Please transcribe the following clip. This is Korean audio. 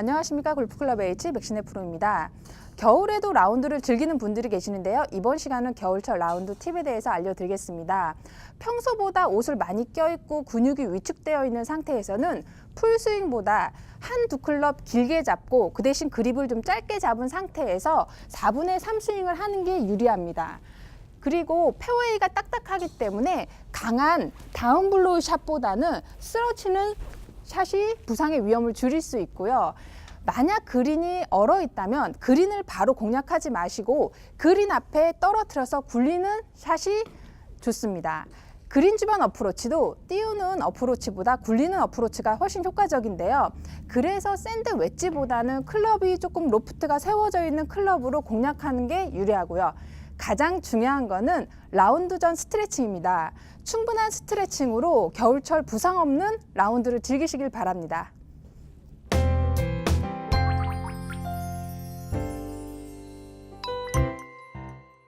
안녕하십니까 골프클럽 H 백신의 프로입니다. 겨울에도 라운드를 즐기는 분들이 계시는데요. 이번 시간은 겨울철 라운드 팁에 대해서 알려드리겠습니다. 평소보다 옷을 많이 껴입고 근육이 위축되어 있는 상태에서는 풀스윙보다 한 두 클럽 길게 잡고 그 대신 그립을 좀 짧게 잡은 상태에서 4분의 3 스윙을 하는 게 유리합니다. 그리고 페어웨이가 딱딱하기 때문에 강한 다운블로우 샷보다는 쓰러치는 샷이 부상의 위험을 줄일 수 있고요. 만약 그린이 얼어 있다면 그린을 바로 공략하지 마시고 그린 앞에 떨어뜨려서 굴리는 샷이 좋습니다. 그린 주변 어프로치도 띄우는 어프로치보다 굴리는 어프로치가 훨씬 효과적인데요. 그래서 샌드 웨지보다는 클럽이 조금 로프트가 세워져 있는 클럽으로 공략하는 게 유리하고요. 가장 중요한 거는 라운드 전 스트레칭입니다. 충분한 스트레칭으로 겨울철 부상 없는 라운드를 즐기시길 바랍니다.